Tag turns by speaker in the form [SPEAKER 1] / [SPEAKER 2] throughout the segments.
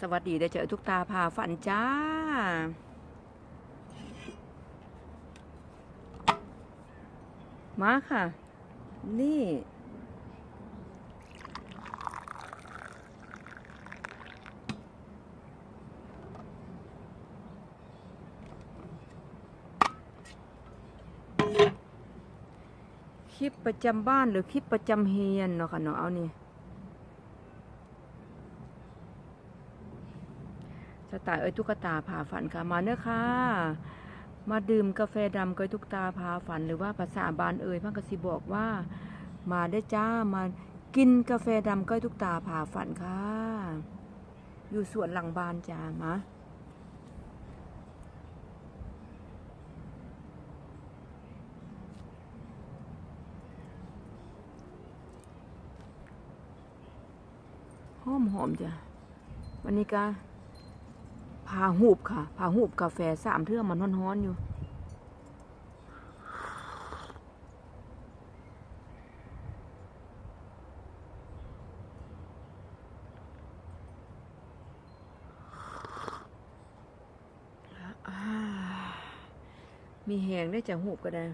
[SPEAKER 1] สวัสดีได้เจอทุกตาพาฝันจ้า มาค่ะ นี่ คลิปประจำบ้านหรือคลิปประจำเฮียนเนาะค่ะเนาะเอานี่ สไตล์เอ้ยตุ๊กตาผาฝันค่ะมาเนื้อะค่ะ มาดื่มกาแฟดำก้อยตุ๊กตาผาฝัน หรือว่าภาษาบานเอ่ยพังกสิบอกว่า มาได้จ้ามากินกาแฟดำก้อยตุ๊กตาผาฝันค่ะ อยู่สวนหลังบ้านจ้ามาหอมหอมจ้ะวันนี้ก็ พาหูบค่ะพาหูบกาแฟสามเทื่อมันฮ้อนๆอยู่ มีแหงได้จากหูบก็ได้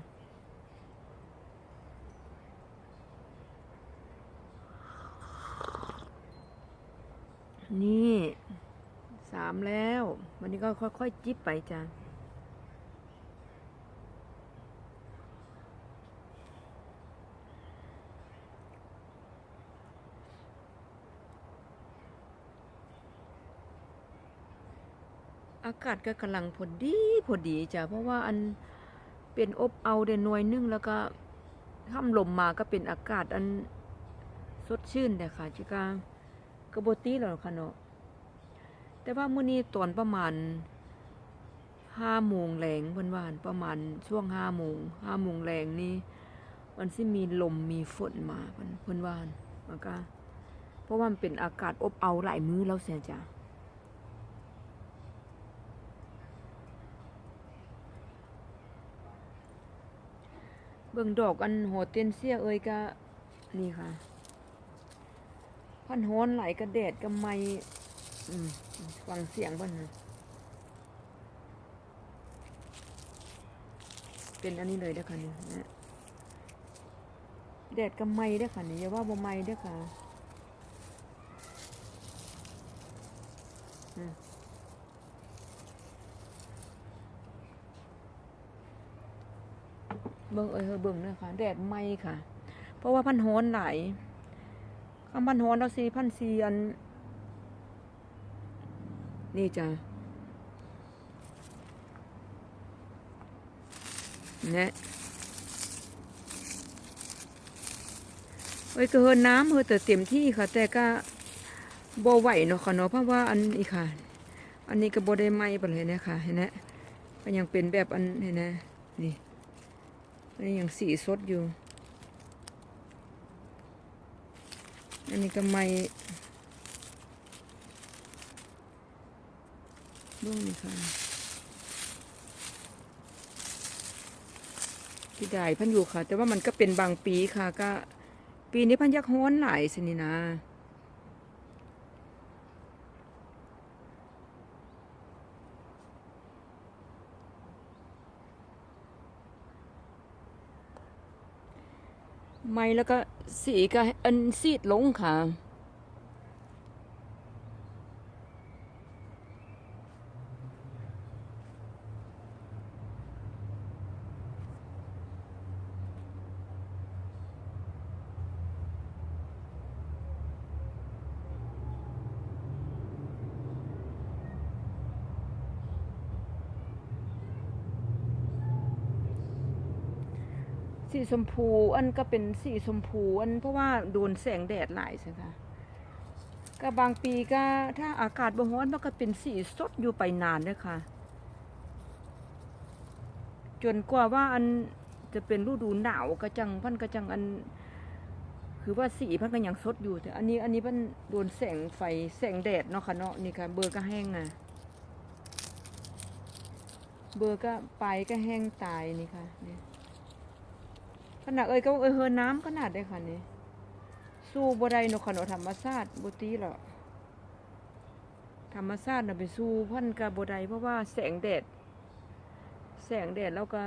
[SPEAKER 1] นี่ามแล้ว วันนี้ก็ค่อยๆจิบไปจ้ะอากาศก็กำลังพอดีพอดีจ้ะเพราะว่าอันเป็นอบเอาเดนวยนึ่งแล้วก็ข้ามลมมาก็เป็นอากาศอันสดชื่นแต่ค่ะจิกากระโบตีแล้วค่ะเนาะ แต่ว่ามื้อนี้ตอนประมาณห้าโมงแรงเพิ่นว่าหั่นประมาณช่วงห้าโมงห้าโมงแรงนี่มันสิมีลมมีฝนมาเพิ่นเพิ่นว่าหั่นมันก็เพราะว่ามันเป็นอากาศอบเอาหลายมื้อแล้วเสียจ้ะเบิ่งดอกอันโหเตียนเสียเอ้ยก็นี่ค่ะ พันฮ้อนไหลกระแดดกระไม อืมฟังเสียงเพิ่นนะเป็นอันนี้เลยเด้อค่ะนี่นะแดดกระไม้เด้อค่ะนี่อย่าว่าบ่ไม้เด้อค่ะเบิ่งเอ้ยเฮอเบิ่งเด้อค่ะ แดดไม้ค่ะ เพราะว่าพันฮ้อนหลายคำพันฮ้อนเราสี่พันสี่อัน นี่จ้ะเนี่ยเอ้ยก็เฮนน้ำเฮอแต่เต็มที่ค่ะ แต่ก็บ่ไหวเนาะค่ะเนาะเพราะว่าอันอีกค่ะ อันนี้ก็บ่ได้ไหม้ปเลยนี่ยค่ะเห็นไหมก็ยังเป็นแบบอันเห็นไหมนี่อันนี้ยังสีสดอยู่ อันนี้ก็ไม่ ดูนี่ค่ะที่ได้พันอยู่ค่ะ แต่ว่ามันก็เป็นบางปีค่ะ ก็ ปีนี้พันยักษ์ฮ้อนหลายสินี่นะไม่แล้วก็สีก็อันซีดลงค่ะ สีชมพูอันก็เป็นสีชมพูอันเพราะว่าโดนแสงแดดหลายใช่ค่ะก็บางปีก็ถ้าอากาศบ่ร้อนมันก็เป็นสีสดอยู่ไปนานเลยค่ะ จนกว่าว่าอันจะเป็นฤดูหนาวก็จังพันก็จังอัน คือว่าสีพันก็ยังสดอยู่แต่อันนี้อันนี้มันโดนแสงไฟแสงแดดเนาะค่ะเนาะนี่ค่ะเบอร์ก็แห้งอะเบอร์ก็ไปก็แห้งตายนี่ค่ะเนี่ย ขนาดเอ้ยก็เอ้ยเฮอน้ำขนาดได้ค่ะนี่สู้บ่ได้นกขนธรรมชาติบ่ตีหรอกธรรมชาติน่ะไปสู้พันกับบ่ได้เพราะว่าแสงแดด แสงแดดแล้วก็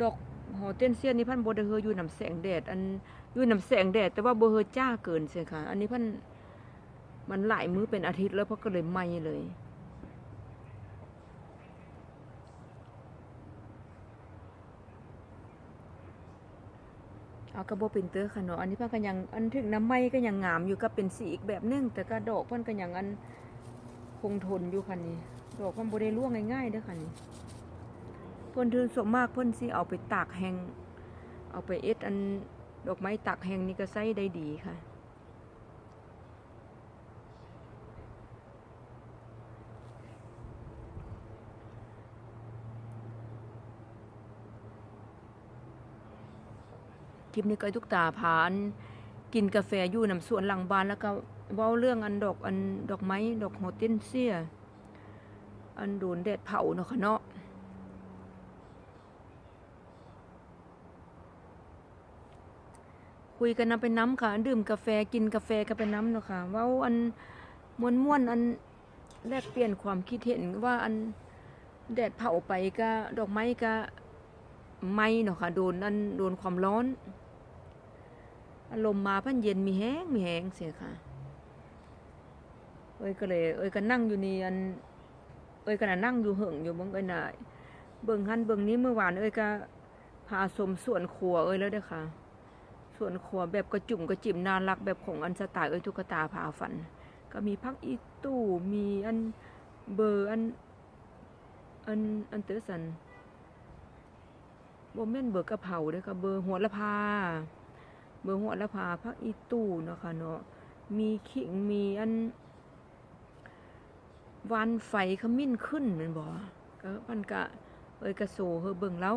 [SPEAKER 1] ดอกหอเต้นเซียนนี่พันบ่ได้เฮออยู่นำแสงแดด อันอยู่นำแสงแดด แต่ว่าบ่เฮอจ้าเกินเสียค่ะ อันนี้พันมันหลายมื้อเป็นอาทิตย์แล้วเพราะก็เลยไหม้เลย เอากระโบเป็นเตอร์ค่ะเนาะอันนี้เพิ่นก็ยังอันถึงน้ำไม้ก็ยังงามอยู่ก็เป็นสีอีกแบบนึงแต่ก็ดอกเพิ่นก็ยังอันคงทนอยู่ค่ะนี่ดอกเพิ่นบ่ได้ร่วงง่ายๆเด้อค่ะนี่เพิ่นถือส่วนมากเพิ่นสิเอาไปตากแห้งเอาไปเอ็ดอันดอกไม้ตากแห้งนี่ก็ใช้ได้ดีค่ะ ลิปนี้ก็ทุกตาผาน กินกาแฟอยู่นำสวนหลังบ้านแล้วก็เว้าเรื่องอันดอกอันดอกไม้ดอกโฮเทนเซียอันโดนแดดเผาเนาะค่ะเนาะคุยกันนำไปน้ำค่ะ ดื่มกาแฟกินกาแฟกันไปน้ำเนาะค่ะเว้าอันม่วนม่วนอันแลกเปลี่ยนความคิดเห็นว่าอันแดดเผาไปก็ดอกไม้ก็ไหม้เนาะค่ะโดนอันโดนความร้อน อารมณ์มาพันเย็นมีแห้งมีแห้งเสียค่ะ เอ้ยก็เลย เอ้ยก็นั่งอยู่นี่อัน เอ้ยก็น่ะนั่งอยู่เหิงอยู่เบิ่งเอ้ยน่ะเบิ่งหันเบิ่งนี้เมื่อวานเอ้ยก็พาสมสวนครัวเอ้ยแล้วเด้อค่ะสวนครัวแบบกระจุ่มกระจิ่มน่ารักแบบของอันสไตล์เอ้ยตุ๊กตาพาฝัน ก็มีพักอีตู้มีอันเบอร์อันอันอันเตอร์สันโบ่แม่นเบอร์กระเพราเด้อค่ะเบอร์หัวละพา เบอร์หัวละพาพักอีตู้เนาะค่ะเนาะมีขิงมีอันวันไฟขมิ้นขึ้นแมันบ่ก็มันก็เอยกระโซเฮอเบิ่งแล้ว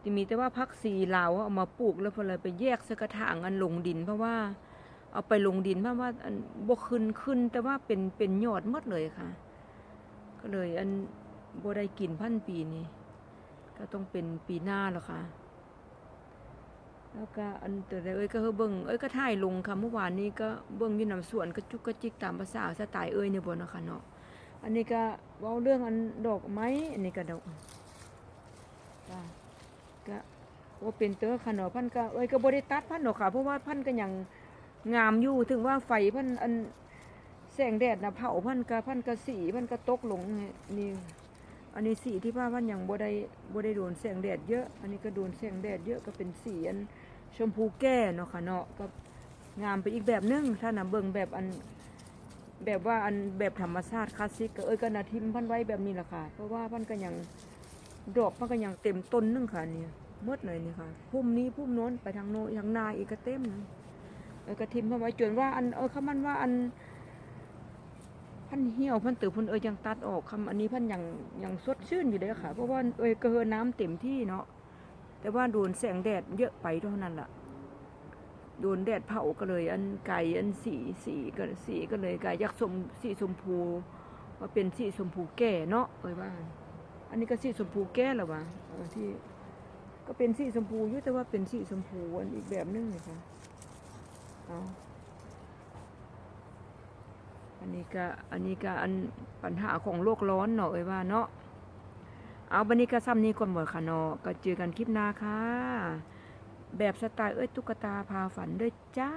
[SPEAKER 1] ที่มีแต่ว่าพักสีลาวเอามาปลูกแล้วพอเลยไปแยกสกระถางอันลงดิน เพราะว่า เอาไปลงดินเพราะว่าอันบ่ขึ้นขึ้น แต่ว่าเป็นเป็นยอดมดเลยค่ะ ก็เลยอันบได้กินพันปีนี้ก็ต้องเป็นปีหน้าแล้วค่ะ แล้วก็อันแต่ละเอ้ยก็เฮอเบิ่งเอ้ยก็ถ่ายลงค่ะเมื่อวานนี้ก็เบิ่งอยู่นำสวนก็จุกกระจิกตามภาษาสไตล์เอ้ยเนี่ยบ่เนาะค่ะเนาะอันนี้ก็เว้าเรื่องอันดอกไม้อันนี้ก็ดอกจ้าก็ว่าเป็นเตอค่ะเนาะพันก็เอ้ยก็บ่ได้ตัดพันเนาะค่ะเพราะว่าพันก็ยังงามอยู่ถึงว่าไฟพันอันแสงแดดน่ะเผาพันก็พันก็สีพันก็ตกลงนี่ อันนี้สีที่ว่าพันยังบ่ได้บ่ได้โดนแสงแดดเยอะ อันนี้ก็โดนแสงแดดเยอะก็เป็นสีอันชมพูแก้เนาะค่ะเนาะก็งามไปอีกแบบนึงถ้านะเบิ่งแบบอันแบบว่าอันแบบธรรมชาติคลาสสิกก็เอ้ยก็นาทิมพันไว้แบบนี้แหละค่ะ เพราะว่าพันก็ยังดอกมันก็ยังเต็มต้นนึงค่ะเนี่ยหมดเลยนี่ค่ะพุ่มนี้พุ่มโน้นไปทางโน้นทางนาอีกก็เต็มนะเอ้ยก็ทิมพันไว้จนว่าอันเออเขามันว่าอัน พันเหี่ยวพันตือพันเอ้ยยังตัดออกคำอันนี้พันยังยังสดชื่นอยู่เลยค่ะ เพราะว่าเอ้ยก็เฮอน้ำเต็มที่เนาะแต่ว่าโดนแสงแดดเยอะไปเท่านั้นล่ะโดนแดดเผาก็เลย อันไก่อันสีสีก็สีก็เลยกลายยักษ์สมสีชมพูมาเป็นสีชมพูแก่เนาะเอ้ยว่า อันนี้ก็สีชมพูแก่แล้ววะออที่ก็เป็นสีชมพูอยู่แต่ว่าเป็นสีชมพูอันอีกแบบนึงเลยค่ะเอา อันนี้ก็อันนี้ก็อันปัญหาของโลกร้อนเนาะเอ้ยว่าเนาะเอาบันนี้ก็ซ้ำนี้ก่อนหมดค่ะเนาะก็เจอกันคลิปหน้าค่ะ แบบสไตล์เอ้ยตุ๊กตาพาฝันด้วยจ้า